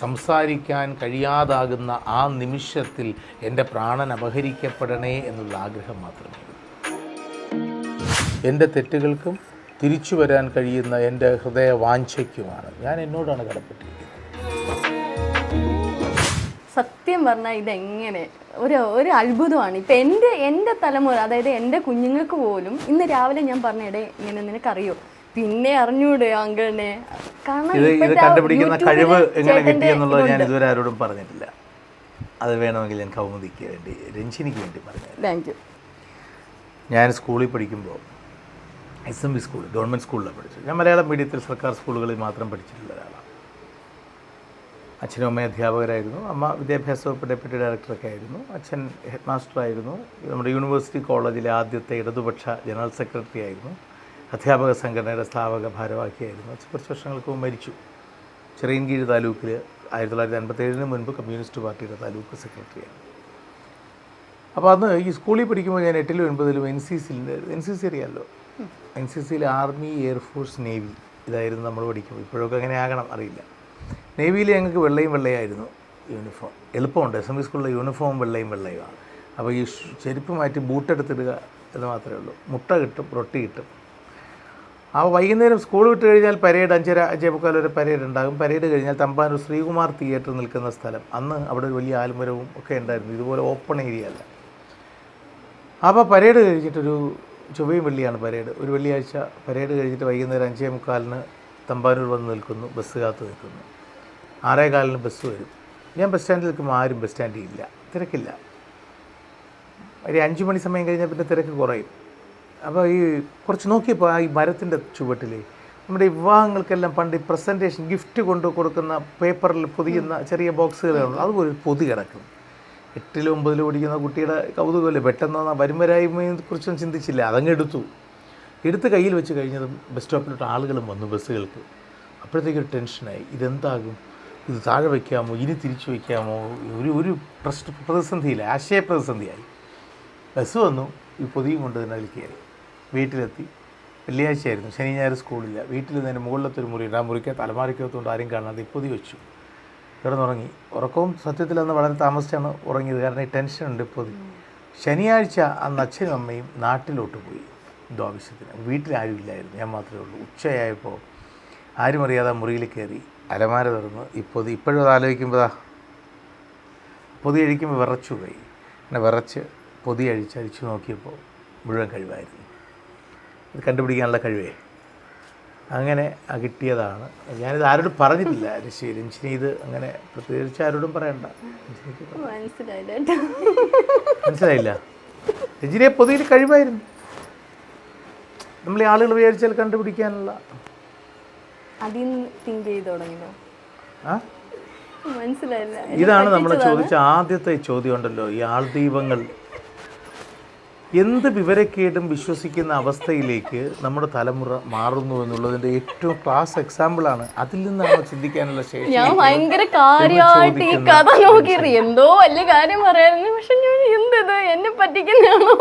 സംസാരിക്കാൻ കഴിയാതാകുന്ന ആ നിമിഷത്തിൽ എന്റെ പ്രാണൻ അപഹരിക്കപ്പെടണേ എന്നുള്ള ആഗ്രഹം മാത്രമേ എന്റെ തെറ്റുകൾക്കും തിരിച്ചു വരാൻ കഴിയുന്ന എന്റെ ഹൃദയ വാഞ്ചയ്ക്കുമാണ് ഞാൻ എന്നോടാണ് കടപ്പെട്ടിരിക്കുന്നത്. സത്യം പറഞ്ഞാൽ ഇതെങ്ങനെ? ഒരു ഒരു അത്ഭുതമാണ്. ഇപ്പം എന്റെ എന്റെ തലമുറ അതായത് എന്റെ കുഞ്ഞുങ്ങൾക്ക് പോലും ഇന്ന് രാവിലെ ഞാൻ പറഞ്ഞിടേ ഇങ്ങനെ നിനക്കറിയോ? പിന്നെ അറിഞ്ഞൂടെ അങ്കിളിനെ? കാരണം ഇത് ഇത് ഇപ്പോഴത്തെ കണ്ടുപിടിക്കുന്ന യൂട്യൂബിൽ കഴിവ് എങ്ങനെ ചേട്ടന്റെ കിട്ടിയെന്നുള്ളത് ഞാൻ ഇതുവരെ ആരോടും പറഞ്ഞിട്ടില്ല. അത് വേണമെങ്കിൽ ഞാൻ കൗമുദിക്ക് വേണ്ടി രഞ്ജിനിക്ക് വേണ്ടി പറഞ്ഞു താങ്ക് യു ഞാൻ സ്കൂളിൽ പഠിക്കുമ്പോൾ S M B school government സ്കൂളിലാണ് പഠിച്ചത്. ഞാൻ മലയാളം മീഡിയത്തിൽ സർക്കാർ സ്കൂളുകളിൽ മാത്രം പഠിച്ചിട്ടുള്ള ഒരാളാണ്. അച്ഛനും അമ്മയും അധ്യാപകരായിരുന്നു. അമ്മ വിദ്യാഭ്യാസ വകുപ്പ് ഡെപ്യൂട്ടി ഡയറക്ടറൊക്കെ ആയിരുന്നു. അച്ഛൻ ഹെഡ് മാസ്റ്ററായിരുന്നു നമ്മുടെ യൂണിവേഴ്സിറ്റി കോളേജിലെ ആദ്യത്തെ ഇടതുപക്ഷ ജനറൽ സെക്രട്ടറി ആയിരുന്നു. അധ്യാപക സംഘടനയുടെ സ്ഥാപക ഭാരവാഹിയായിരുന്നു. കുറച്ച് വർഷങ്ങൾക്ക് മുമ്പ് മരിച്ചു. ചെറിയൻകീഴ് താലൂക്കിൽ ആയിരത്തി തൊള്ളായിരത്തി അൻപത്തേഴിന് മുൻപ് കമ്മ്യൂണിസ്റ്റ് പാർട്ടിയുടെ താലൂക്ക് സെക്രട്ടറിയാണ്. അപ്പോൾ അന്ന് ഈ സ്കൂളിൽ പഠിക്കുമ്പോൾ ഞാൻ എട്ടിലും ഒൻപതിലും എൻ സി സിയിൽ എൻ സി സി അറിയാമല്ലോ എൻ സി സിയിൽ ആർമി എയർഫോഴ്സ് നേവി ഇതായിരുന്നു നമ്മൾ പഠിക്കുമ്പോൾ. ഇപ്പോഴൊക്കെ അങ്ങനെ ആകണം അറിയില്ല. നേവിയിൽ ഞങ്ങൾക്ക് വെള്ളയും വെള്ളയായിരുന്നു യൂണിഫോം. എളുപ്പമുണ്ട്. എസ് എം ബി സ്കൂളിലെ യൂണിഫോം വെള്ളയും വെള്ളയുമാണ്. അപ്പോൾ ഈ ചെരുപ്പ് മാറ്റി ബൂട്ടെടുത്തിടുക എന്ന് മാത്രമേ ഉള്ളൂ. മുട്ട കിട്ടും റൊട്ടി കിട്ടും. ആ വൈകുന്നേരം സ്കൂൾ വിട്ട് കഴിഞ്ഞാൽ പരേഡ് അഞ്ചര അഞ്ചേ ഒരു പരേഡ് ഉണ്ടാകും. പരേഡ് കഴിഞ്ഞാൽ തമ്പാനൂർ ശ്രീകുമാർ തിയേറ്റർ നിൽക്കുന്ന സ്ഥലം. അന്ന് അവിടെ ഒരു വലിയ ആൽമരവും ഒക്കെ ഉണ്ടായിരുന്നു. ഇതുപോലെ ഓപ്പൺ ഏരിയ അല്ല. അപ്പോൾ പരേഡ് കഴിഞ്ഞിട്ടൊരു ചൊവ്വയും വെള്ളിയാണ് പരേഡ്. ഒരു വെള്ളിയാഴ്ച പരേഡ് കഴിഞ്ഞിട്ട് വൈകുന്നേരം അഞ്ചേ മുക്കാലിന് തമ്പാനൂർ വന്ന് നിൽക്കുന്നു. ബസ് കാത്ത് നിൽക്കുന്നു. ആറേ കാലിന് ബസ് വരും. ഞാൻ ബസ് സ്റ്റാൻഡിൽ നിൽക്കുമ്പോൾ ആരും ബസ് സ്റ്റാൻഡിൽ ഇല്ല. തിരക്കില്ല. ഒരു അഞ്ച് മണി സമയം കഴിഞ്ഞാൽ പിന്നെ തിരക്ക് കുറയും. അപ്പോൾ ഈ കുറച്ച് നോക്കിയപ്പോൾ ആ ഈ മരത്തിന്റെ ചുവട്ടിൽ നമ്മുടെ വിവാഹങ്ങൾക്കെല്ലാം പണ്ട് ഈ പ്രസന്റേഷൻ ഗിഫ്റ്റ് കൊണ്ട് കൊടുക്കുന്ന പേപ്പറിൽ പൊതിയുന്ന ചെറിയ ബോക്സുകളുണ്ട് അതുപോലെ ഒരു പൊതി കിടക്കും. എട്ടിലും ഒമ്പതിലും ഓടിക്കുന്ന കുട്ടിയുടെ കൗതുകമല്ലേ? പെട്ടെന്ന് വരുമരായ്മയെ കുറിച്ചൊന്നും ചിന്തിച്ചില്ല. അതങ്ങ് എടുത്തു. എടുത്ത് കയ്യിൽ വെച്ച് കഴിഞ്ഞതും ബസ് സ്റ്റോപ്പിലോട്ട് ആളുകളും വന്നു ബസ്സുകൾക്ക്. അപ്പോഴത്തേക്കൊരു ടെൻഷനായി. ഇതെന്താകും? ഇത് താഴെ വയ്ക്കാമോ ഇനി തിരിച്ചു വയ്ക്കാമോ ഒരു ഒരു പ്രശ്ന പ്രതിസന്ധിയില്ല ആശയപ്രതിസന്ധിയായി. ബസ് വന്നു. ഈ പൊതിയും കൊണ്ട് തന്നെ അതിൽ കയറി. വീട്ടിലെത്തി. വെള്ളിയാഴ്ചയായിരുന്നു. ശനി ഞായർ സ്കൂളില്ല. വീട്ടിൽ നിന്ന് മുകളിലത്തെ ഒരു മുറി ആ മുറിക്ക് തലമാരിക്കകത്തുകൊണ്ട് ആരും കാണാതെ ഇപ്പൊതി വെച്ചു. കിടന്നുറങ്ങി. ഉറക്കവും സത്യത്തിൽ അന്ന് വളരെ താമസിച്ചാണ് ഉറങ്ങിയത്. കാരണം ഈ ടെൻഷൻ ഉണ്ട് പൊതി. ശനിയാഴ്ച അന്ന് അച്ഛനും അമ്മയും നാട്ടിലോട്ട് പോയി. എന്തോ ആവശ്യത്തിന്. വീട്ടിൽ ആരും ഇല്ലായിരുന്നു. ഞാൻ മാത്രമേ ഉള്ളൂ. ഉച്ചയായപ്പോൾ ആരും അറിയാതെ മുറിയിൽ കയറി അലമാര തുറന്ന് ഇപ്പോൾ ഇപ്പോഴും അത് ആലോചിക്കുമ്പോഴാ? പൊതി അഴിക്കുമ്പോൾ വിറച്ചു പോയി അങ്ങനെ വിറച്ച് പൊതി അഴിച്ച് അഴിച്ചു നോക്കിയപ്പോൾ മുഴുവൻ കഴിവായിരുന്നു. ഇത് കണ്ടുപിടിക്കാനുള്ള കഴിവേ. അങ്ങനെ കിട്ടിയതാണ്. ഞാനിത് ആരോടും പറഞ്ഞിട്ടില്ല രശ്മി രഞ്ജിനി ഇത് അങ്ങനെ പ്രത്യേകിച്ച് ആരോടും പറയണ്ട. മനസ്സിലായില്ല. രഞ്ജിനിയെ പൊതുവിൽ കഴിവായിരുന്നു. നമ്മൾ ഈ ആളുകൾ വിചാരിച്ചാൽ കണ്ടുപിടിക്കാനുള്ള ഇതാണ് നമ്മൾ ചോദിച്ച ആദ്യത്തെ ചോദ്യം ഉണ്ടല്ലോ ഈ ആൾദീപങ്ങൾ. എന്ത് വിവരക്കേടും വിശ്വസിക്കുന്ന അവസ്ഥയിലേക്ക് നമ്മുടെ തലമുറ മാറുന്നു എന്നുള്ളതിന്റെ ഏറ്റവും ക്ലാസ് എക്സാമ്പിൾ ആണ്. അതിൽ നിന്നാണ് ചിന്തിക്കാനുള്ള ശേഷി ഞാൻ ഭയങ്കര കാര്യമായിട്ട് ഈ കഥ നോക്കി എന്തോ വലിയ കാര്യം പറയായിരുന്നു പക്ഷെ ഞാൻ എന്തത്? എന്നെ പറ്റിക്കുന്നതാണോ?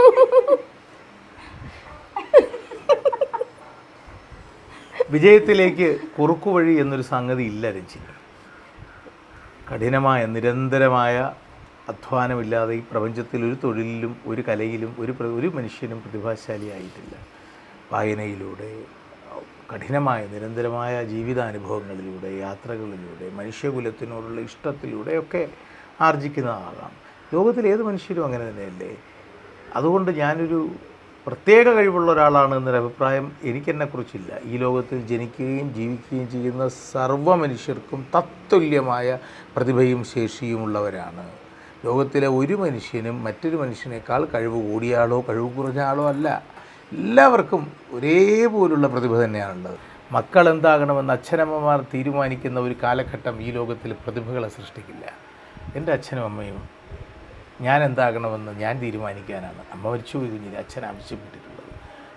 വിജയത്തിലേക്ക് കുറുക്കുവഴി എന്നൊരു സംഗതി ഇല്ല രഞ്ജിത് കഠിനമായ നിരന്തരമായ അധ്വാനമില്ലാതെ ഈ പ്രപഞ്ചത്തിൽ ഒരു തൊഴിലിലും ഒരു കലയിലും ഒരു ഒരു മനുഷ്യനും പ്രതിഭാശാലിയായിട്ടില്ല. വായനയിലൂടെ കഠിനമായ നിരന്തരമായ ജീവിതാനുഭവങ്ങളിലൂടെ യാത്രകളിലൂടെ മനുഷ്യകുലത്തിനോടുള്ള ഇഷ്ടത്തിലൂടെ ഒക്കെ ആർജിക്കുന്നതാകാം. ലോകത്തിലെ ഏത് മനുഷ്യരും അങ്ങനെ തന്നെയല്ലേ? അതുകൊണ്ട് ഞാനൊരു പ്രത്യേക കഴിവുള്ള ഒരാളാണ് എന്നൊരു അഭിപ്രായം എനിക്കെന്നെക്കുറിച്ചില്ല. ഈ ലോകത്തിൽ ജനിക്കുകയും ജീവിക്കുകയും ചെയ്യുന്ന സർവ മനുഷ്യർക്കും തത്തുല്യമായ പ്രതിഭയും ശേഷിയുമുള്ളവരാണ് ലോകത്തിലെ ഒരു മനുഷ്യനും മറ്റൊരു മനുഷ്യനേക്കാൾ കഴിവ് കൂടിയ ആളോ കഴിവ് കുറഞ്ഞ ആളോ അല്ല. എല്ലാവർക്കും ഒരേപോലുള്ള പ്രതിഭ തന്നെയാണുള്ളത് മക്കൾ എന്താകണമെന്ന് അച്ഛനമ്മമാർ തീരുമാനിക്കുന്ന ഒരു കാലഘട്ടം ഈ ലോകത്തിൽ പ്രതിഭകളെ സൃഷ്ടിക്കില്ല. എന്റെ അച്ഛനും അമ്മയും ഞാൻ എന്താകണമെന്ന് ഞാൻ തീരുമാനിക്കാനാണ്. അമ്മ മരിച്ചു പോയി കുഞ്ഞിന് അച്ഛൻ ആവശ്യപ്പെട്ടിട്ടുള്ളത്.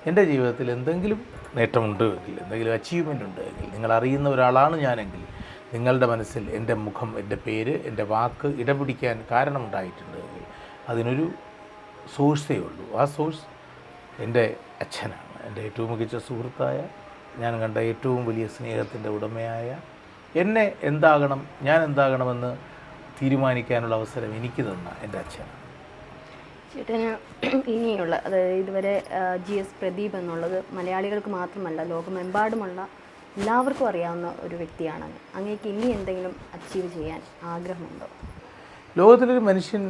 എന്റെ ജീവിതത്തിൽ എന്തെങ്കിലും നേട്ടമുണ്ട് എങ്കിൽ എന്തെങ്കിലും അച്ചീവ്മെന്റ് ഉണ്ട് എങ്കിൽ നിങ്ങൾ അറിയുന്ന ഒരാളാണ് ഞാനെങ്കിൽ നിങ്ങളുടെ മനസ്സിൽ എന്റെ മുഖം എന്റെ പേര് എന്റെ വാക്ക് ഇടപിടിക്കാൻ കാരണമുണ്ടായിട്ടുണ്ട് എങ്കിൽ അതിനൊരു സോഴ്സേ ഉള്ളൂ. ആ സോഴ്സ് എന്റെ അച്ഛനാണ്. എന്റെ ഏറ്റവും മികച്ച സുഹൃത്തായ ഞാൻ കണ്ട ഏറ്റവും വലിയ സ്നേഹത്തിന്റെ ഉടമയായ എന്നെ എന്താകണം ഞാൻ എന്താകണമെന്ന് തീരുമാനിക്കാനുള്ള അവസരം എനിക്ക് തന്ന എന്റെ അച്ഛനാണ്. ചേട്ടന് ഇനിയുള്ള അതായത് ഇതുവരെ ജി എസ് പ്രദീപ് എന്നുള്ളത് മലയാളികൾക്ക് മാത്രമല്ല ലോകമെമ്പാടുമുള്ള എല്ലാവർക്കും അറിയാവുന്ന ഒരു വ്യക്തിയാണ് അങ്ങേക്ക് ഇനി എന്തെങ്കിലും അച്ചീവ് ചെയ്യാൻ ആഗ്രഹമുണ്ടോ? ലോകത്തിലൊരു മനുഷ്യൻ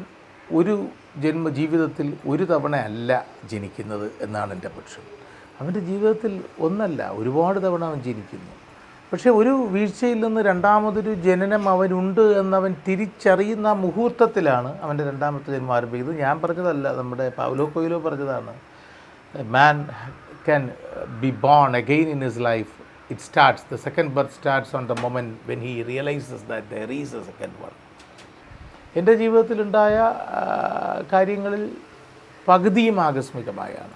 ഒരു ജന്മ ജീവിതത്തിൽ ഒരു തവണ അല്ല ജനിക്കുന്നത് എന്നാണ് എന്റെ പക്ഷം അവന്റെ ജീവിതത്തിൽ ഒന്നല്ല ഒരുപാട് തവണ അവൻ ജനിക്കുന്നു. പക്ഷേ ഒരു വീഴ്ചയിൽ നിന്ന് രണ്ടാമതൊരു ജനനം അവനുണ്ട് എന്നവൻ തിരിച്ചറിയുന്ന മുഹൂർത്തത്തിലാണ് അവന്റെ രണ്ടാമത്തെ ജന്മം ആരംഭിക്കുന്നത്. ഞാൻ പറഞ്ഞതല്ല നമ്മുടെ പൗലോ കൊയിലോ പറഞ്ഞതാണ് man can be born again in his life it starts the second birth starts on the moment when he realizes that there is a second birth. എന്റെ ജീവിതത്തിലുണ്ടായ കാര്യങ്ങളിൽ പകുതിയും ആകസ്മികമായാണ്.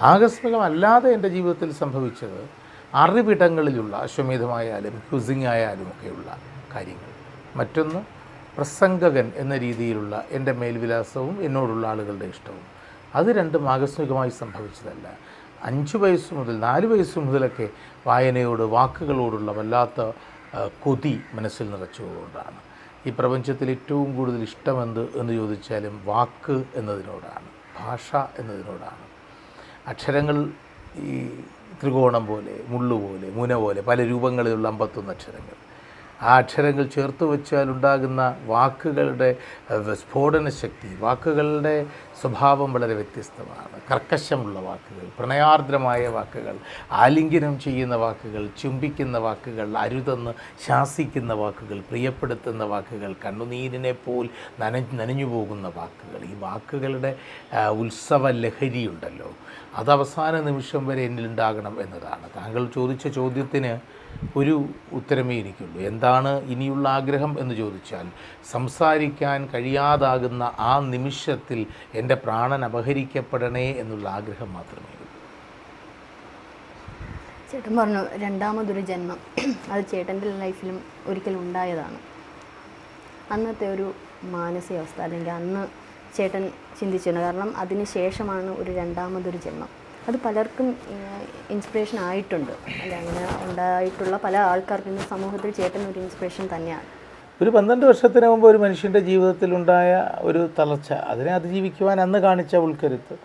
ആകസ്മികമല്ലാതെ എന്റെ ജീവിതത്തിൽ സംഭവിച്ചത് അറിവിടങ്ങളിലുള്ള അശ്വമേധമായാലും ക്യുസിങ് ആയാലും ഒക്കെയുള്ള കാര്യങ്ങൾ. മറ്റൊന്ന് പ്രസംഗകൻ എന്ന രീതിയിലുള്ള എന്റെ മേൽവിലാസവും എന്നോടുള്ള ആളുകളുടെ ഇഷ്ടവും. അത് രണ്ടും ആകസ്മികമായി സംഭവിച്ചതല്ല. അഞ്ച് വയസ്സ് മുതൽ നാല് വയസ്സ് മുതലൊക്കെ വായനയോട് വാക്കുകളോടുള്ള വല്ലാത്ത കൊതി മനസ്സിൽ നിറച്ചുകൊണ്ടാണ് ഈ പ്രപഞ്ചത്തിൽ ഏറ്റവും കൂടുതൽ ഇഷ്ടമെന്ത് എന്ന് ചോദിച്ചാലും വാക്ക് എന്നതിനോടാണ് ഭാഷ എന്നതിനോടാണ്. അക്ഷരങ്ങൾ ഈ ത്രികോണം പോലെ മുള്ളു പോലെ മുന പോലെ പല രൂപങ്ങളിലുള്ള അമ്പത്തൊന്ന് അക്ഷരങ്ങൾ. ആ അക്ഷരങ്ങൾ ചേർത്ത് വെച്ചാൽ ഉണ്ടാകുന്ന വാക്കുകളുടെ സ്ഫോടന ശക്തി വാക്കുകളുടെ സ്വഭാവം വളരെ വ്യത്യസ്തമാണ്. കർക്കശമുള്ള വാക്കുകൾ പ്രണയാർദ്രമായ വാക്കുകൾ ആലിംഗനം ചെയ്യുന്ന വാക്കുകൾ ചുംബിക്കുന്ന വാക്കുകൾ അരുതെന്ന് ശാസിക്കുന്ന വാക്കുകൾ പ്രിയപ്പെടുത്തുന്ന വാക്കുകൾ കണ്ണുനീരിനെ പോൽ നന നനഞ്ഞു പോകുന്ന വാക്കുകൾ. ഈ വാക്കുകളുടെ ഉത്സവ ലഹരിയുണ്ടല്ലോ അത് അവസാന നിമിഷം വരെ എന്നിലുണ്ടാകണം എന്നതാണ്. താങ്കൾ ചോദിച്ച ചോദ്യത്തിന് ഒരു ഉത്തരമേ ഇരിക്കുള്ളൂ എന്താണ് ഇനിയുള്ള ആഗ്രഹം എന്ന് ചോദിച്ചാൽ സംസാരിക്കാൻ കഴിയാതാകുന്ന ആ നിമിഷത്തിൽ എന്റെ പ്രാണൻ അപഹരിക്കപ്പെടണേ എന്നുള്ള ആഗ്രഹം മാത്രമേ ഉള്ളൂ. ചേട്ടൻ പറഞ്ഞു രണ്ടാമതൊരു ജന്മം. അത് ചേട്ടന്റെ ലൈഫിലും ഒരിക്കലും ഉണ്ടായതാണ്. അന്നത്തെ ഒരു മാനസികാവസ്ഥ അല്ലെങ്കിൽ അന്ന് ചേട്ടൻ ചിന്തിച്ചിട്ടുണ്ട് കാരണം അതിന് ശേഷമാണ് ഒരു രണ്ടാമതൊരു ജന്മം. അത് പലർക്കും ഇൻസ്പിറേഷൻ ആയിട്ടുണ്ട്. അല്ലെ അങ്ങനെ ഉണ്ടായിട്ടുള്ള പല ആൾക്കാർക്കും സമൂഹത്തിൽ ചേട്ടൻ ഒരു ഇൻസ്പിറേഷൻ തന്നെയാണ്. ഒരു പന്ത്രണ്ട് വർഷത്തിന് മുമ്പ് ഒരു മനുഷ്യന്റെ ജീവിതത്തിലുണ്ടായ ഒരു തളർച്ച അതിനെ അതിജീവിക്കുവാൻ അന്ന് കാണിച്ച ഉൾക്കരുത്ത്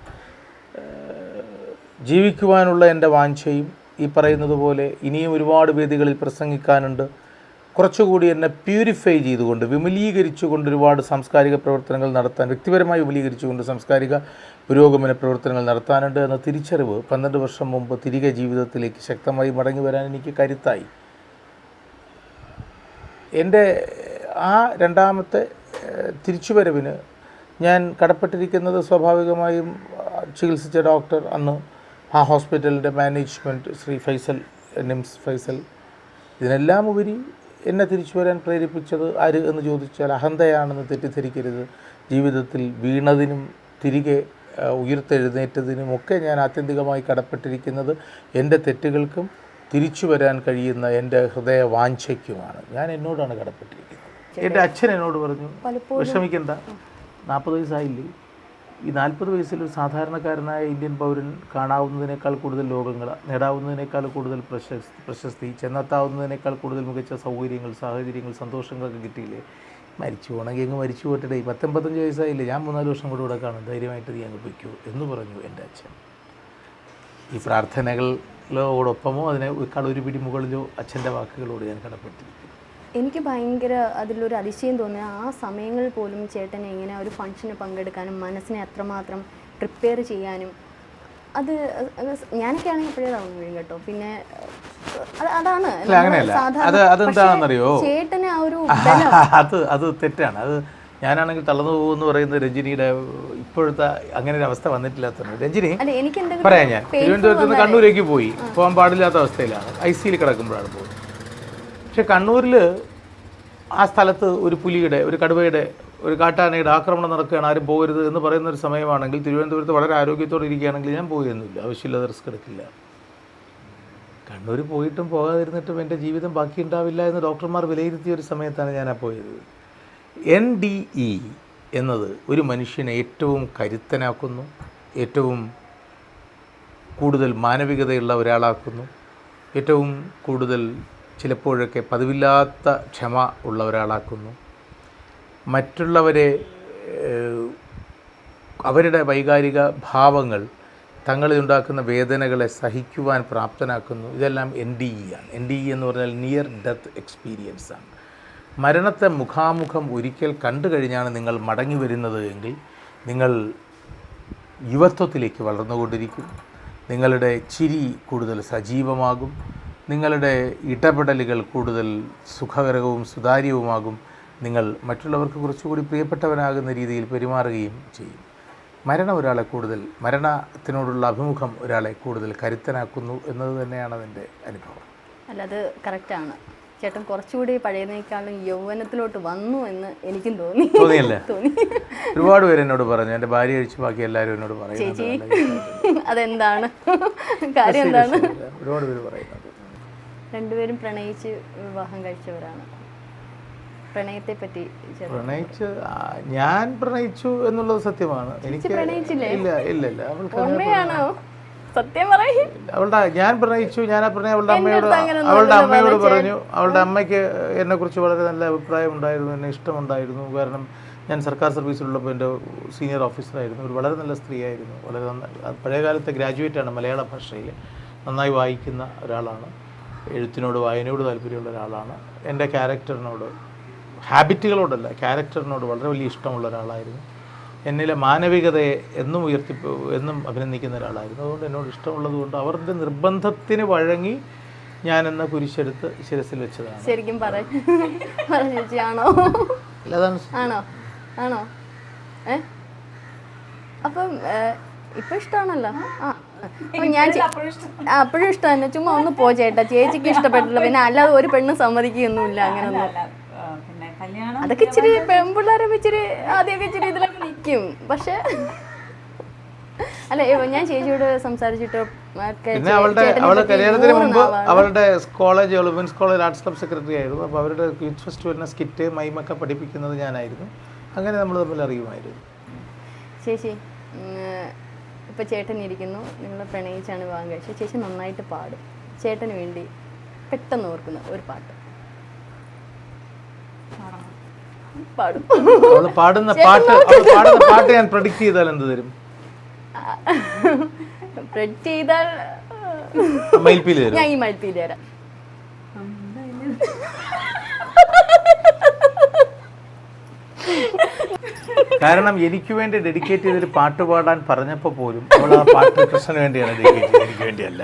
ജീവിക്കുവാനുള്ള എന്റെ വാഞ്ചയും ഈ പറയുന്നത് പോലെ ഇനിയും ഒരുപാട് വേദികളിൽ പ്രസംഗിക്കാനുണ്ട്. കുറച്ചുകൂടി എന്നെ പ്യൂരിഫൈ ചെയ്തുകൊണ്ട് വിമലീകരിച്ചുകൊണ്ട് ഒരുപാട് സാംസ്കാരിക പ്രവർത്തനങ്ങൾ നടത്താൻ വ്യക്തിപരമായി വിപുലീകരിച്ചുകൊണ്ട് സാംസ്കാരിക പുരോഗമന പ്രവർത്തനങ്ങൾ നടത്താനുണ്ട് എന്ന തിരിച്ചറിവ് പന്ത്രണ്ട് വർഷം മുമ്പ് തിരികെ ജീവിതത്തിലേക്ക് ശക്തമായി മടങ്ങി വരാൻ എനിക്ക് കരുത്തായി. എന്റെ ആ രണ്ടാമത്തെ തിരിച്ചുവരവിന് ഞാൻ കടപ്പെട്ടിരിക്കുന്നത് സ്വാഭാവികമായും ചികിത്സിച്ച ഡോക്ടർ അന്ന് ആ ഹോസ്പിറ്റലിന്റെ മാനേജ്മെന്റ് ശ്രീ ഫൈസൽ നിംസ് ഫൈസൽ. ഇതിനെല്ലാം ഉപരി എന്നെ തിരിച്ചു വരാൻ പ്രേരിപ്പിച്ചത് ആര് എന്ന് ചോദിച്ചാൽ അഹന്തയാണെന്ന് തെറ്റിദ്ധരിക്കരുത്. ജീവിതത്തിൽ വീണതിനും തിരികെ ഉയർത്തെഴുന്നേറ്റതിനുമൊക്കെ ഉയർത്തെഴുന്നേറ്റതിനും ഒക്കെ ഞാൻ ആത്യന്തികമായി കടപ്പെട്ടിരിക്കുന്നത് എന്റെ തെറ്റുകൾക്കും തിരിച്ചു വരാൻ കഴിയുന്ന എന്റെ ഹൃദയ വാഞ്ചയ്ക്കുമാണ് ഞാൻ എന്നോടാണ് കടപ്പെട്ടിരിക്കുന്നത്. എന്റെ അച്ഛൻ എന്നോട് പറഞ്ഞു വിഷമിക്കണ്ട. നാൽപ്പത് വയസ്സായില്ലേ? ഈ നാൽപ്പത് വയസ്സിൽ ഒരു സാധാരണക്കാരനായ ഇന്ത്യൻ പൗരൻ കാണാവുന്നതിനേക്കാൾ കൂടുതൽ ലോകങ്ങൾ നേടാവുന്നതിനേക്കാൾ കൂടുതൽ പ്രശസ്തി പ്രശസ്തി ചെന്നെത്താവുന്നതിനേക്കാൾ കൂടുതൽ മികച്ച സൗകര്യങ്ങൾ സാഹചര്യങ്ങൾ സന്തോഷങ്ങളൊക്കെ കിട്ടിയില്ലേ? മരിച്ചു പോകണമെങ്കിൽ അങ്ങ് മരിച്ചു പോട്ടെ പത്തൊമ്പത്തഞ്ച് വയസ്സായില്ലേ? ഞാൻ മൂന്നാൽ വർഷം കൂടെ ഇവിടെ കാണും. ധൈര്യമായിട്ട് നീ അങ്ങ് പൊയ്ക്കോ എന്ന് പറഞ്ഞു എന്റെ അച്ഛൻ. ഈ പ്രാർത്ഥനകളോടൊപ്പമോ അതിനേക്കാൾ ഒരു പിടി മുകളിലോ അച്ഛന്റെ വാക്കുകളോട് ഞാൻ കടപ്പെട്ടിരിക്കുന്നു എനിക്ക് ഭയങ്കര അതിലൊരു അതിശയം തോന്നിയ ആ സമയങ്ങളിൽ പോലും ചേട്ടൻ എങ്ങനെ ഒരു ഫങ്ഷന് പങ്കെടുക്കാനും മനസ്സിനെ അത്രമാത്രം പ്രിപ്പയർ ചെയ്യാനും അത് ഞാനൊക്കെ ആണെങ്കിൽ എപ്പോഴേ തളർന്നു വീഴും കേട്ടോ. പിന്നെ അത് അതാണ്. ചേട്ടന് ആ ഒരു അത് അത് തെറ്റാണ്. അത് ഞാനാണെങ്കിൽ തളർന്നു പോകുമെന്ന് പറയുന്നത് രഞ്ജിനിയുടെ ഇപ്പോഴത്തെ അങ്ങനെ ഒരു അവസ്ഥ വന്നിട്ടില്ലാത്തതാണ്. രഞ്ജിനി പറയാം ഞാൻ. തിരുവനന്തപുരത്ത് നിന്ന് കണ്ണൂരേക്ക് പോയി. പോകാൻ പാടില്ലാത്ത അവസ്ഥയിലാണ്. ഐ സിയിൽ കിടക്കുമ്പോഴാണ് പോകുന്നത് പക്ഷെ കണ്ണൂരിൽ ആ സ്ഥലത്ത് ഒരു പുലിയുടെ ഒരു കടുവയുടെ ഒരു കാട്ടാനയുടെ ആക്രമണം നടക്കുകയാണ് ആരും പോകരുത് എന്ന് പറയുന്ന ഒരു സമയമാണെങ്കിൽ തിരുവനന്തപുരത്ത് വളരെ ആരോഗ്യത്തോടെ ഇരിക്കുകയാണെങ്കിൽ ഞാൻ പോയിരുന്നില്ല ആവശ്യമില്ലാതെ റിസ്ക് എടുക്കില്ല. കണ്ണൂർ പോയിട്ടും പോകാതിരുന്നിട്ടും എന്റെ ജീവിതം ബാക്കിയുണ്ടാവില്ല എന്ന് ഡോക്ടർമാർ വിലയിരുത്തിയ ഒരു സമയത്താണ് ഞാൻ ആ പോയത്. എൻ ഡി ഇ എന്നത് ഒരു മനുഷ്യനെ ഏറ്റവും കരുത്തനാക്കുന്നു ഏറ്റവും കൂടുതൽ മാനവികതയുള്ള ഒരാളാക്കുന്നു ഏറ്റവും കൂടുതൽ ചിലപ്പോഴൊക്കെ പതിവില്ലാത്ത ക്ഷമ ഉള്ള ഒരാളാക്കുന്നു. മറ്റുള്ളവരെ അവരുടെ വൈകാരിക ഭാവങ്ങൾ തങ്ങളിൽ ഉണ്ടാക്കുന്ന വേദനകളെ സഹിക്കുവാൻ പ്രാപ്തനാക്കുന്നു. ഇതെല്ലാം എൻ ഡി ഇ ആണ്. എൻ ഡി ഇ എന്ന് പറഞ്ഞാൽ നിയർ ഡെത്ത് എക്സ്പീരിയൻസ് ആണ്. മരണത്തെ മുഖാമുഖം ഒരിക്കൽ കണ്ടു കഴിഞ്ഞാണ് നിങ്ങൾ മടങ്ങി വരുന്നത് എങ്കിൽ നിങ്ങൾ യുവത്വത്തിലേക്ക് വളർന്നുകൊണ്ടിരിക്കും. നിങ്ങളുടെ ചിരി കൂടുതൽ സജീവമാകും. നിങ്ങളുടെ ഇടപെടലുകൾ കൂടുതൽ സുഖകരവും സുതാര്യവുമാകും. നിങ്ങൾ മറ്റുള്ളവർക്ക് കുറച്ചുകൂടി പ്രിയപ്പെട്ടവനാകുന്ന രീതിയിൽ പെരുമാറുകയും ചെയ്യും. മരണം ഒരാളെ കൂടുതൽ മരണത്തിനോടുള്ള അഭിമുഖം ഒരാളെ കൂടുതൽ കരുത്തനാക്കുന്നു എന്നത് തന്നെയാണ് അതിന്റെ അനുഭവം. അല്ല അത് കറക്റ്റാണ് ചേട്ടൻ കുറച്ചുകൂടി പഴയതിനേക്കാളും യൗവനത്തിലോട്ട് വന്നു എന്ന് എനിക്കും തോന്നി. തോന്നിയല്ലേ? തോന്നി. ഒരുപാട് പേര് എന്നോട് പറഞ്ഞു. എന്റെ ഭാര്യ ഒഴിച്ച് ബാക്കി എല്ലാവരും എന്നോട് പറയും ചേച്ചി അതെന്താണ്? കാര്യം എന്താണ്? ഒരുപാട് പേര് പറയുന്നുണ്ട്. രണ്ടുപേരും പ്രണയിച്ച് വിവാഹം കഴിച്ചവരാണ്. പ്രണയത്തെ പറ്റി പ്രണയിച്ച് ഞാൻ പ്രണയിച്ചു എന്നുള്ളത് സത്യമാണ്. എനിക്ക്? ഇല്ല ഇല്ല ഇല്ല. അവൾക്ക് സത്യം അവളുടെ ഞാൻ പ്രണയിച്ചു ഞാൻ ആ പ്രണയം അവളുടെ അമ്മയോട് അവളുടെ അമ്മയോട് പറഞ്ഞു. അവളുടെ അമ്മയ്ക്ക് എന്നെക്കുറിച്ച് വളരെ നല്ല അഭിപ്രായം ഉണ്ടായിരുന്നു എന്നെ ഇഷ്ടമുണ്ടായിരുന്നു. കാരണം ഞാൻ സർക്കാർ സർവീസിലുള്ളപ്പോൾ എന്റെ സീനിയർ ഓഫീസറായിരുന്നു. ഒരു വളരെ നല്ല സ്ത്രീയായിരുന്നു. വളരെ നന്നായി അത് പഴയകാലത്തെ ഗ്രാജുവേറ്റാണ് മലയാള ഭാഷയിൽ നന്നായി വായിക്കുന്ന ഒരാളാണ്. എഴുത്തിനോട് വായനയോട് താല്പര്യമുള്ള ഒരാളാണ്. എന്റെ ക്യാരക്ടറിനോട് ഹാബിറ്റുകളോടല്ല ക്യാരക്ടറിനോട് വളരെ വലിയ ഇഷ്ടമുള്ള ഒരാളായിരുന്നു. എന്നിലെ മാനവികതയെ എന്നും ഉയർത്തി എന്നും അഭിനന്ദിക്കുന്ന ഒരാളായിരുന്നു. അതുകൊണ്ട് എന്നോട് ഇഷ്ടമുള്ളത് കൊണ്ട് അവരുടെ നിർബന്ധത്തിന് വഴങ്ങി ഞാൻ എന്ന കുരിശെടുത്ത് ശിരസിൽ വെച്ചതാണ്. ശരിക്കും പറ. പറഞ്ഞു ആണോ? ആണോ? ഏ? അപ്പം ഇപ്പൊ ഇഷ്ടമാണല്ലോ. ആ ഞാൻ അപ്പോഴും ഇഷ്ടം. തന്നെ. ചുമ്മാ ഒന്ന് പോ ചേട്ടാ. ചേച്ചിക്ക് ഇഷ്ടപ്പെട്ടില്ല. പിന്നെ അല്ലാതെ ഒരു പെണ്ണ് സമ്മതിക്കുകയൊന്നുമില്ല അങ്ങനെയൊന്നും അല്ല, പിന്നെ കല്യാണം അതൊക്കെ ഇച്ചിരി പെൺപിള്ളേരൊക്കെ ഇച്ചിരി ആദ്യമൊക്കെ ഇച്ചിരി ഇതിലൊക്കെ നിൽക്കും പക്ഷെ അല്ല ഞാൻ ചേച്ചിയോട് സംസാരിച്ചിട്ട് പിന്നെ അവളുടെ അവളുടെ കല്യാണത്തിന് മുമ്പ് അവളുടെ college women's college arts club secretary ആയിരുന്നു. അപ്പോൾ അവരുടെ ക്യൂത്ത് ഫെസ്റ്റിവലിനെ സ്കിറ്റ് മൈമൊക്കെ പഠിപ്പിക്കുന്നത് ഞാനായിരുന്നു. അങ്ങനെ നമ്മൾ തമ്മിൽ അറിയുമായിരുന്നു. ചേച്ചി ഉം, ഇപ്പൊ ചേട്ടൻ ഇരിക്കുന്നു. നിങ്ങൾ പ്രണയിച്ചാണ് വിവാഹം കഴിച്ചത്. ചേച്ചി നന്നായിട്ട് പാടും. ചേട്ടന് വേണ്ടി പെട്ടെന്ന് ഓർക്കുന്ന ഒരു പാട്ട്. പാടും. പാടുന്ന പാട്ട് പാടുന്ന പാട്ട് ഞാൻ പ്രൊഡിക്റ്റ് ചെയ്താൽ എന്ത് തരും? ബ്രെഡ് ചെയ്താൽ ഞാൻ ഈ മഴത്തിൽ തരാം. കാരണം എനിക്ക് വേണ്ടി ഡെഡിക്കേറ്റ് ചെയ്തൊരു പാട്ട് പാടാൻ പറഞ്ഞപ്പോൾ പോലും അവൾ ആ പാട്ട് കൃഷ്ണന് വേണ്ടിയാണ് ഡെഡിക്കേറ്റ് ചെയ്തത്. എനിക്ക് വേണ്ടിയല്ല.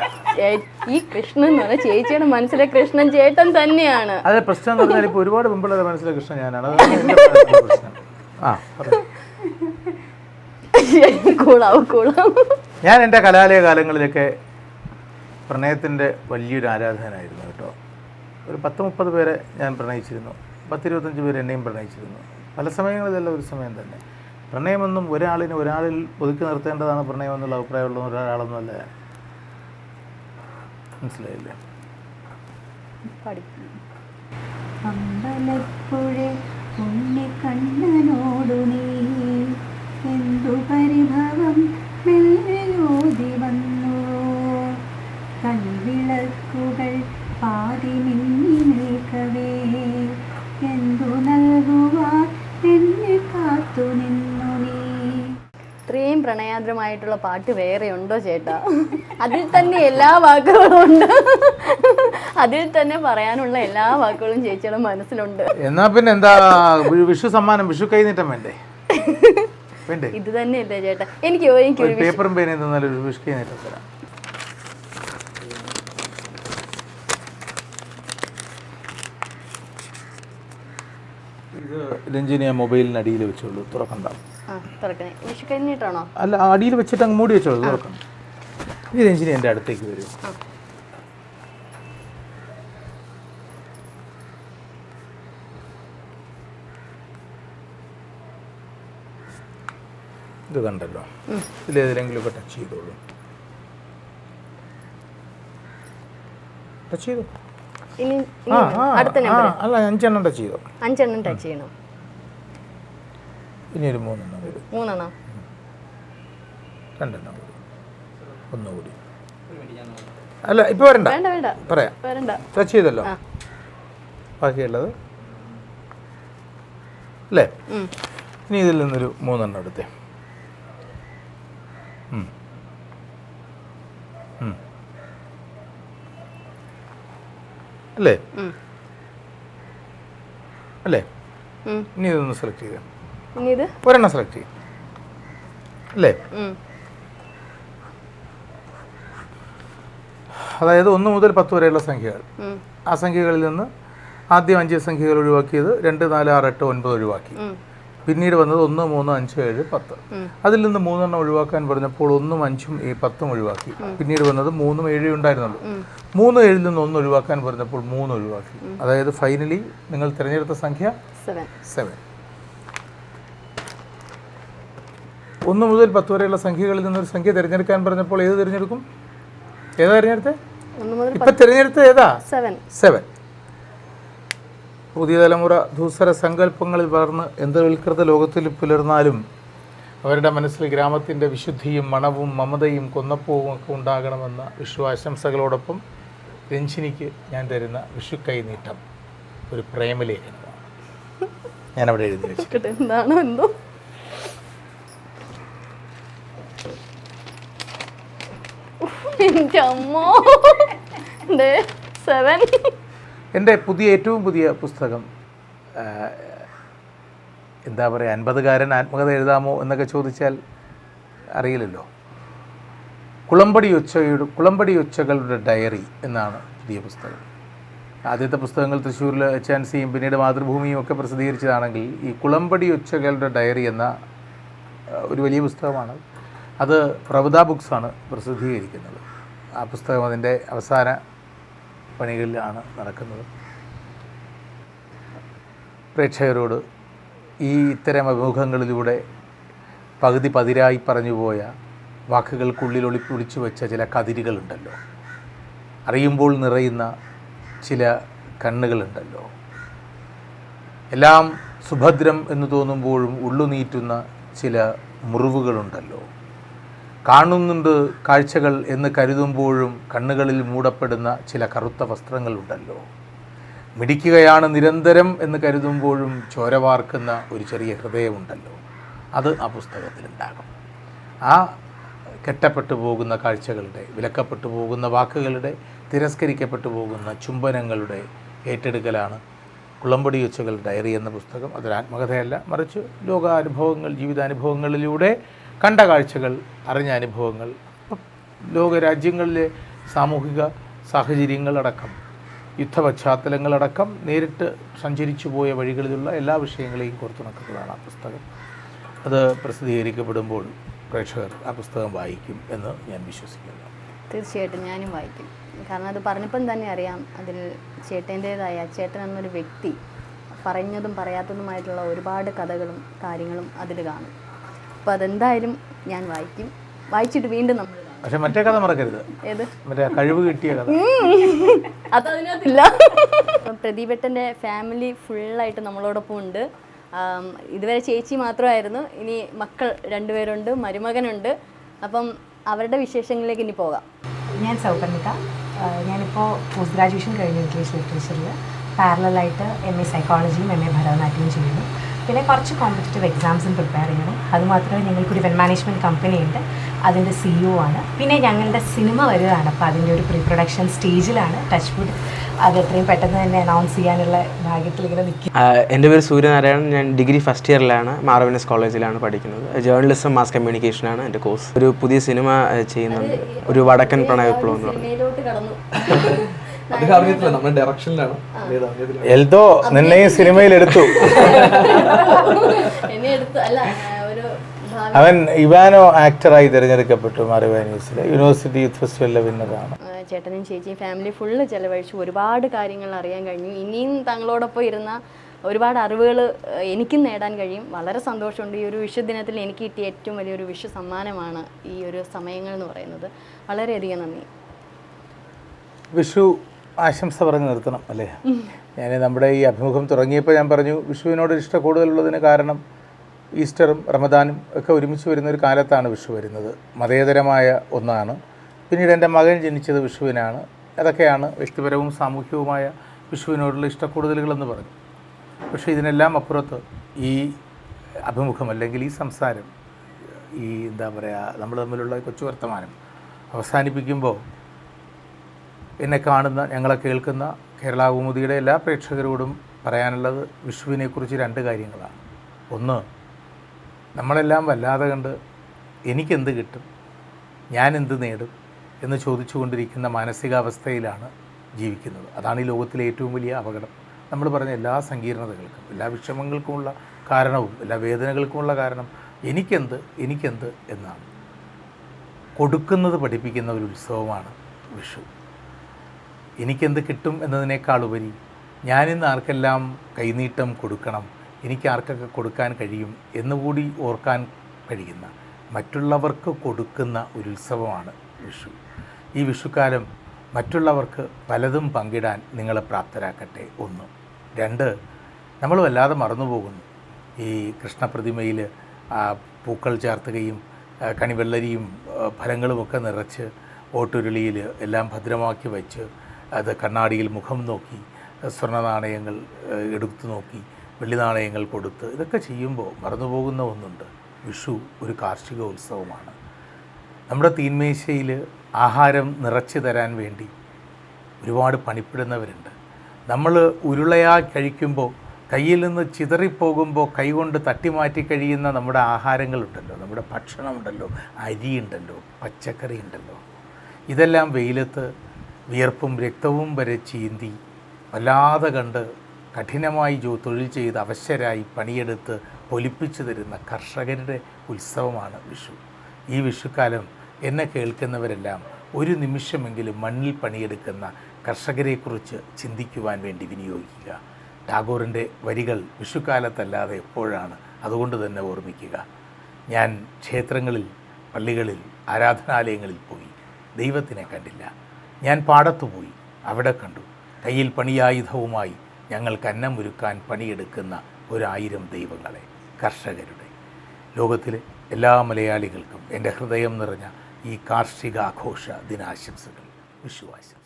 ഈ കൃഷ്ണൻ എന്ന് പറഞ്ഞാൽ ചേച്ചിയുടെ മനസ്സിലെ കൃഷ്ണൻ ചേട്ടൻ തന്നെയാണ്. അതെ പ്രശ്നം എന്ന് പറഞ്ഞാൽ ഇപ്പോൾ ഒരുപാട് മുമ്പുള്ള മനസ്സിലെ കൃഷ്ണൻ ഞാനാണ്. അതാണ് എന്റെ മനസ്സിലെ പ്രശ്നം. ആ പറഞ്ഞു കൂളാവും കൂളാവും ഞാൻ എന്റെ കലാലയ കാലങ്ങളിലൊക്കെ പ്രണയത്തിന്റെ വലിയൊരു ആരാധകനായിരുന്നു കേട്ടോ. ഒരു പത്ത് മുപ്പത് പേരെ ഞാൻ പ്രണയിച്ചിരുന്നു. പത്തിരുപത്തഞ്ച് പേര് എന്നെയും പ്രണയിച്ചിരുന്നു. പല സമയങ്ങളിലല്ല ഒരു സമയം തന്നെ. പ്രണയമെന്നും ഒരാളിനെ ഒരാളിൽ ഒതുക്കി നിർത്തേണ്ടതാണ് പ്രണയമെന്നുള്ള അഭിപ്രായമുള്ള ഒരാളൊന്നുമല്ല ഞാൻ. മനസ്സിലായില്ലേ? വന്നു? കൽവിളക്കുകൾ പാതി മിന്നി നിൽക്കവേ കാത്തു നിന്നു നീ. ഇത്രയും പ്രണയാദ്രമായിട്ടുള്ള പാട്ട് വേറെ ഉണ്ടോ ചേട്ടാ? അതിൽ തന്നെ എല്ലാ വാക്കുകളും ഉണ്ട്. അതിൽ തന്നെ പറയാനുള്ള എല്ലാ വാക്കുകളും ചേച്ചിയുടെ മനസ്സിലുണ്ട്. എന്നാ പിന്നെ എന്താ വിഷു സമ്മാനം വിഷു കൈനീട്ടം വേണ്ടേ? വേണ്ടേ? ഇത് തന്നെയല്ലേ ചേട്ടാ. എനിക്ക് പേപ്പറും പേനയും തന്നാൽ ഒരു വിഷു കൈനീട്ടം തരാം ഇത് രഞ്ജിനി ആ മൊബൈലിന് അടിയിൽ വെച്ചോളൂ. തുറക്കണ്ട. അല്ല അടിയിൽ വെച്ചിട്ട് അങ്ങ് മൂടി വെച്ചോളൂ. തുറക്കണം. ഇത് രഞ്ജിനി എന്റെ അടുത്തേക്ക് വരും. ഇത് കണ്ടല്ലോ. ഇതിലേതിലെങ്കിലും ഒക്കെ ടച്ച് ചെയ്തോളൂ. ടച്ച് ചെയ്തു? ഇനി ഇനി അല്ല അഞ്ചെണ്ണം ടച്ച് ചെയ്തോ? അഞ്ചെണ്ണം ടച്ച് ചെയ്യണം. ഇനി ഒരു മൂന്നെണ്ണം കൂടി മൂന്നെണ്ണം? രണ്ടെണ്ണം കൂടി ഒന്നുകൂടി. അല്ല ഇപ്പൊ വരണ്ട. വേണ്ട വേണ്ട. പറയാം. വരണ്ട. ടച്ച് ചെയ്തല്ലോ. ബാക്കിയുള്ളത്? അല്ലേ? ഇനി ഇതിൽ നിന്നൊരു മൂന്നെണ്ണം എടുത്തേ. അല്ലേ. അല്ലേ? ഇനി ഇതൊന്ന് സെലക്ട് ചെയ്യാം. ഇനി ഇത് ഒരെണ്ണം സെലക്ട് ചെയ്യും. അല്ലേ? അതായത് ഒന്ന് മുതൽ പത്ത് വരെയുള്ള സംഖ്യകൾ. ആ സംഖ്യകളിൽ നിന്ന് ആദ്യം അഞ്ച് സംഖ്യകൾ ഒഴിവാക്കിയത് രണ്ട് നാല് ആറ് എട്ട് ഒൻപത് ഒഴിവാക്കി. പിന്നീട് വന്നത് ഒന്ന് മൂന്ന് അഞ്ച് ഏഴ് പത്ത്. അതിൽ നിന്ന് മൂന്നെണ്ണം ഒഴിവാക്കാൻ പറഞ്ഞപ്പോൾ ഒന്നും അഞ്ചും ഈ പത്തും ഒഴിവാക്കി. പിന്നീട് വന്നത് മൂന്നും ഏഴും ഉണ്ടായിരുന്നുള്ളൂ. മൂന്ന് ഏഴിൽ നിന്ന് ഒന്ന് ഒഴിവാക്കാൻ പറഞ്ഞപ്പോൾ മൂന്ന് ഒഴിവാക്കി. അതായത് ഫൈനലി നിങ്ങൾ തിരഞ്ഞെടുത്ത സംഖ്യ സെവൻ സെവൻ ഒന്ന് മുതൽ പത്ത് വരെയുള്ള സംഖ്യകളിൽ നിന്നൊരു സംഖ്യ തിരഞ്ഞെടുക്കാൻ പറഞ്ഞപ്പോൾ ഏത് തിരഞ്ഞെടുക്കും? ഏതാ തിരഞ്ഞെടുത്തത് ഇപ്പം തിരഞ്ഞെടുത്തത് ഏതാ? സെവൻ. പുതിയ തലമുറ ദൂസര സങ്കല്പങ്ങളിൽ വളർന്ന് യന്ത്രവൽകൃത ലോകത്തിൽ പുലർന്നാലും അവരുടെ മനസ്സിൽ ഗ്രാമത്തിന്റെ വിശുദ്ധിയും മണവും മമതയും കൊന്നപ്പൂവും ഒക്കെ ഉണ്ടാകണമെന്ന വിഷു ആശംസകളോടൊപ്പം രഞ്ജിനിക്ക് ഞാൻ തരുന്ന വിഷു കൈനീട്ടം ഒരു പ്രേമലേഖനമാണ്. ഞാനവിടെ എഴുതി വെച്ചിട്ടുണ്ട്. എന്താണോ എന്തോ എന്റെ അമ്മോ സെവൻ എന്റെ പുതിയ ഏറ്റവും പുതിയ പുസ്തകം എന്താ പറയുക അൻപതുകാരൻ ആത്മകഥ എഴുതാമോ എന്നൊക്കെ ചോദിച്ചാൽ അറിയില്ലല്ലോ. കുളമ്പടി ഒച്ചയുടെ കുളമ്പടി ഒച്ചകളുടെ ഡയറി എന്നാണ് പുതിയ പുസ്തകം. ആദ്യത്തെ പുസ്തകങ്ങൾ തൃശ്ശൂരിൽ എച്ച് ആൻഡ് സിയും പിന്നീട് മാതൃഭൂമിയും ഒക്കെ പ്രസിദ്ധീകരിച്ചതാണെങ്കിൽ ഈ കുളമ്പടി ഒച്ചകളുടെ ഡയറി എന്ന ഒരു വലിയ പുസ്തകമാണ്. അത് പ്രവത ബുക്സാണ് പ്രസിദ്ധീകരിക്കുന്നത്. ആ പുസ്തകം അതിന്റെ അവസാന പണികളിലാണ് നടക്കുന്നത്. പ്രേക്ഷകരോട് ഈ ഇത്തരം അഭിമുഖങ്ങളിലൂടെ പകുതി പതിരായി പറഞ്ഞുപോയ വാക്കുകൾക്കുള്ളിൽ ഒളിപ്പൊളിച്ചു വെച്ച ചില കതിരുകളുണ്ടല്ലോ. അറിയുമ്പോൾ നിറയുന്ന ചില കണ്ണുകളുണ്ടല്ലോ. എല്ലാം സുഭദ്രം എന്ന് തോന്നുമ്പോഴും ഉള്ളുനീറ്റുന്ന ചില മുറിവുകളുണ്ടല്ലോ. കാണുന്നുണ്ട് കാഴ്ചകൾ എന്ന് കരുതുമ്പോഴും കണ്ണുകളിൽ മൂടപ്പെടുന്ന ചില കറുത്ത വസ്ത്രങ്ങളുണ്ടല്ലോ. മിടിക്കുകയാണ് നിരന്തരം എന്ന് കരുതുമ്പോഴും ചോര വാർക്കുന്ന ഒരു ചെറിയ ഹൃദയമുണ്ടല്ലോ. അത് ആ പുസ്തകത്തിലുണ്ടാകും. ആ കെട്ടപ്പെട്ടു പോകുന്ന കാഴ്ചകളുടെ വിലക്കപ്പെട്ടു പോകുന്ന വാക്കുകളുടെ തിരസ്കരിക്കപ്പെട്ടു പോകുന്ന ചുംബനങ്ങളുടെ ഏറ്റെടുക്കലാണ് കുളമ്പടി ഉച്ചകൾ ഡയറി എന്ന പുസ്തകം. അതൊരു ആത്മകഥയല്ല മറിച്ച് ലോകാനുഭവങ്ങൾ ജീവിതാനുഭവങ്ങളിലൂടെ കണ്ട കാഴ്ചകൾ അറിഞ്ഞ അനുഭവങ്ങൾ. ലോകരാജ്യങ്ങളിലെ സാമൂഹിക സാഹചര്യങ്ങളടക്കം യുദ്ധ പശ്ചാത്തലങ്ങളടക്കം നേരിട്ട് സഞ്ചരിച്ചു പോയ വഴികളിലുള്ള എല്ലാ വിഷയങ്ങളെയും കോർത്തുണക്കുന്നതാണ് ആ പുസ്തകം. അത് പ്രസിദ്ധീകരിക്കപ്പെടുമ്പോൾ പ്രേക്ഷകർ ആ പുസ്തകം വായിക്കും എന്ന് ഞാൻ വിശ്വസിക്കുന്നു. തീർച്ചയായിട്ടും ഞാനും വായിക്കും. കാരണം അത് പറഞ്ഞപ്പം തന്നെ അറിയാം അതിൽ ചേട്ടന്റേതായ ചേട്ടൻ എന്നൊരു വ്യക്തി പറഞ്ഞതും പറയാത്തതുമായിട്ടുള്ള ഒരുപാട് കഥകളും കാര്യങ്ങളും അതിൽ കാണും. അപ്പോൾ അതെന്തായാലും ഞാൻ വായിക്കും. വായിച്ചിട്ട് വീണ്ടും നമ്മൾ. പക്ഷെ മറ്റേ കഥ മറക്കരുത്. ഏത്? മറ്റേ ആ കഴിവ് കിട്ടിയ കഥ. അതതിനകത്തില്ല. പ്രദീപേട്ടന്റെ ഫാമിലി ഫുള്ളായിട്ട് നമ്മളോടൊപ്പം ഉണ്ട്. ഇതുവരെ ചേച്ചി മാത്രമായിരുന്നു. ഇനി മക്കൾ രണ്ടുപേരുണ്ട് മരുമകനുണ്ട്. അപ്പം അവരുടെ വിശേഷങ്ങളിലേക്ക് ഇനി പോകാം. ഞാൻ സൗപർണിക ഞാനിപ്പോൾ പോസ്റ്റ് ഗ്രാജുവേഷൻ കഴിഞ്ഞു ഇംഗ്ലീഷ് ലിറ്ററേച്ചറിൽ പാരലായിട്ട് എം എ സൈക്കോളജിയും എം എ ഭരതനാട്യവും ചെയ്യുന്നു. പിന്നെ കുറച്ച് കോമ്പറ്റേറ്റീവ് എക്സാംസും പ്രിപ്പയർ ചെയ്യണം. അതുമാത്രമേ ഞങ്ങൾക്കൊരു ഇവന്റ് മാനേജ്മെന്റ് കമ്പനി ഉണ്ട്. അതിന്റെ സിഇഒ ആണ്. പിന്നെ ഞങ്ങളുടെ സിനിമ വരുകയാണ് അപ്പോൾ അതിന്റെ ഒരു പ്രീ പ്രൊഡക്ഷൻ സ്റ്റേജിലാണ് ടച്ച് ഫുഡ് അത് എത്രയും പെട്ടെന്ന് തന്നെ അനൗൺസ് ചെയ്യാനുള്ള ഭാഗ്യത്തിൽ ഇങ്ങനെ നിൽക്കും. എന്റെ പേര് സൂര്യനാരായണൻ. ഞാൻ ഡിഗ്രി ഫസ്റ്റ് ഇയറിലാണ് മാറവിനസ് കോളേജിലാണ് പഠിക്കുന്നത്. ജേർണലിസം മാസ് കമ്മ്യൂണിക്കേഷനാണ് എന്റെ കോഴ്സ് ഒരു പുതിയ സിനിമ ചെയ്യുന്നുണ്ട്. ഒരു വടക്കൻ പ്രണയ വിപ്ലവം എന്ന് പറഞ്ഞു അദ്ദേഹം അറിയത്തില്ല നമ്മുടെ ഡയറക്ഷനിലാണ് എൽദോ നിന്നെയും സിനിമയിൽ എടുത്തു. എന്നെ എടുത്ത്. അല്ല ഒരു അവൻ ഇവാനോ ആക്ടറായി തിരഞ്ഞെടുക്കപ്പെട്ടു മാറിവാനീസിൽ യൂണിവേഴ്സിറ്റി യൂത്ത് ഫെസ്റ്റിവലിലെ വിന്നറാണ്. ആ, ചേട്ടനും ചേച്ചിയും ഫാമിലി ഫുള്ള് ചെലവഴിച്ചു. ഒരുപാട് കാര്യങ്ങൾ അറിയാൻ കഴിഞ്ഞു. ഇനിയും തങ്ങളോടൊപ്പം ഇരുന്ന ഒരുപാട് അറിവുകൾ എനിക്കും നേടാൻ കഴിയും. വളരെ സന്തോഷമുണ്ട്. ഈ ഒരു വിശ്വദിനത്തിൽ ദിനത്തിൽ എനിക്ക് കിട്ടിയ ഏറ്റവും വലിയൊരു വിഷു സമ്മാനമാണ് ഈ ഒരു സമയങ്ങൾ എന്ന് പറയുന്നത്. വളരെയധികം നന്ദി. വിഷു ആശംസ പറഞ്ഞ് നിർത്തണം അല്ലേ? ഞാൻ നമ്മുടെ ഈ അഭിമുഖം തുടങ്ങിയപ്പോൾ ഞാൻ പറഞ്ഞു വിഷുവിനോട് ഇഷ്ടം കൂടുതലുള്ളതിന് കാരണം ഈസ്റ്ററും റമദാനും ഒക്കെ ഒരുമിച്ച് വരുന്ന ഒരു കാലത്താണ് വിഷു വരുന്നത്. മതേതരമായ ഒന്നാണ്. പിന്നീട് എന്റെ മകൻ ജനിച്ചത് വിഷുവിനാണ്. അതൊക്കെയാണ് വ്യക്തിപരവും സാമൂഹികവുമായ വിഷുവിനോടുള്ള ഇഷ്ടക്കൂടുതലുകളെന്ന് പറഞ്ഞു. പക്ഷേ ഇതിനെല്ലാം അപ്പുറത്ത് ഈ അഭിമുഖം അല്ലെങ്കിൽ ഈ സംസാരം ഈ എന്താ പറയുക നമ്മൾ തമ്മിലുള്ള കൊച്ചു വർത്തമാനം അവസാനിപ്പിക്കുമ്പോൾ എന്നെ കാണുന്ന ഞങ്ങളെ കേൾക്കുന്ന കേരളാകുമുദിയുടെ എല്ലാ പ്രേക്ഷകരോടും പറയാനുള്ളത് വിഷുവിനെക്കുറിച്ച് രണ്ട് കാര്യങ്ങളാണ്. ഒന്ന് നമ്മളെല്ലാം വല്ലാതെ കണ്ട് എനിക്കെന്ത് കിട്ടും? ഞാൻ എന്ത് നേടും? എന്ന് ചോദിച്ചുകൊണ്ടിരിക്കുന്ന മാനസികാവസ്ഥയിലാണ് ജീവിക്കുന്നത്. അതാണ് ഈ ലോകത്തിലെ ഏറ്റവും വലിയ അപകടം. നമ്മൾ പറഞ്ഞ എല്ലാ സങ്കീർണതകൾക്കും എല്ലാ വിഷമങ്ങൾക്കുമുള്ള കാരണവും എല്ലാ വേദനകൾക്കുമുള്ള കാരണം എനിക്കെന്ത് എനിക്കെന്ത് എന്നാണ്. കൊടുക്കുന്നത് പഠിപ്പിക്കുന്ന ഒരു ഉത്സവമാണ് വിഷു. എനിക്കെന്ത് കിട്ടും എന്നതിനേക്കാളുപരി ഞാനിന്ന് ആർക്കെല്ലാം കൈനീട്ടം കൊടുക്കണം എനിക്ക് ആർക്കൊക്കെ കൊടുക്കാൻ കഴിയും എന്നുകൂടി ഓർക്കാൻ കഴിയുന്ന മറ്റുള്ളവർക്ക് കൊടുക്കുന്ന ഒരു ഉത്സവമാണ് വിഷു. ഈ വിഷുക്കാലം മറ്റുള്ളവർക്ക് പലതും പങ്കിടാൻ നിങ്ങളെ പ്രാപ്തരാക്കട്ടെ ഒന്ന്. രണ്ട് നമ്മൾ വല്ലാതെ മറന്നുപോകുന്നു. ഈ കൃഷ്ണപ്രതിമയിൽ പൂക്കൾ ചേർത്തുകയും കണിവെള്ളരിയും ഫലങ്ങളുമൊക്കെ നിറച്ച് ഓട്ടുരുളിയിൽ എല്ലാം ഭദ്രമാക്കി വെച്ച് അത് കണ്ണാടിയിൽ മുഖം നോക്കി സ്വർണ നാണയങ്ങൾ എടുത്തു നോക്കി വെള്ളി നാണയങ്ങൾ കൊടുത്ത് ഇതൊക്കെ ചെയ്യുമ്പോൾ മറന്നുപോകുന്ന ഒന്നുണ്ട്. വിഷു ഒരു കാർഷിക ഉത്സവമാണ്. നമ്മുടെ തീന്മേശയിൽ ആഹാരം നിറച്ചു തരാൻ വേണ്ടി ഒരുപാട് പണിപ്പെടുന്നവരുണ്ട്. നമ്മൾ ഉരുളയായി കഴിക്കുമ്പോൾ കയ്യിൽ നിന്ന് ചിതറിപ്പോകുമ്പോൾ കൈകൊണ്ട് തട്ടിമാറ്റി കഴിയുന്ന നമ്മുടെ ആഹാരങ്ങളുണ്ടല്ലോ. നമ്മുടെ ഭക്ഷണമുണ്ടല്ലോ. അരിയുണ്ടല്ലോ പച്ചക്കറി ഉണ്ടല്ലോ. ഇതെല്ലാം വെയിലത്ത് വിയർപ്പും രക്തവും വരെ ചീന്തി വല്ലാതെ കണ്ട് കഠിനമായി ജോ തൊഴിൽ ചെയ്ത് അവശരായി പണിയെടുത്ത് പൊലിപ്പിച്ചു തരുന്ന കർഷകരുടെ ഉത്സവമാണ് വിഷു. ഈ വിഷുക്കാലം എന്നെ കേൾക്കുന്നവരെല്ലാം ഒരു നിമിഷമെങ്കിലും മണ്ണിൽ പണിയെടുക്കുന്ന കർഷകരെക്കുറിച്ച് ചിന്തിക്കുവാൻ വേണ്ടി വിനിയോഗിക്കുക. ടാഗോറിന്റെ വരികൾ വിഷുക്കാലത്തല്ലാതെ എപ്പോഴാണ് അതുകൊണ്ട് തന്നെ ഓർമ്മിക്കുക. ഞാൻ ക്ഷേത്രങ്ങളിൽ പള്ളികളിൽ ആരാധനാലയങ്ങളിൽ പോയി. ദൈവത്തിനെ കണ്ടില്ല. ഞാൻ പാടത്തു പോയി. അവിടെ കണ്ടു. കയ്യിൽ പണിയായുധവുമായി ഞങ്ങൾക്ക് അന്നമൊരുക്കാൻ പണിയെടുക്കുന്ന ഒരായിരം ദൈവങ്ങളെ കർഷകരുടെ. ലോകത്തിലെ എല്ലാ മലയാളികൾക്കും എന്റെ ഹൃദയം നിറഞ്ഞ ഈ കാർഷികാഘോഷ ദിനാശംസകൾ. ആശംസകൾ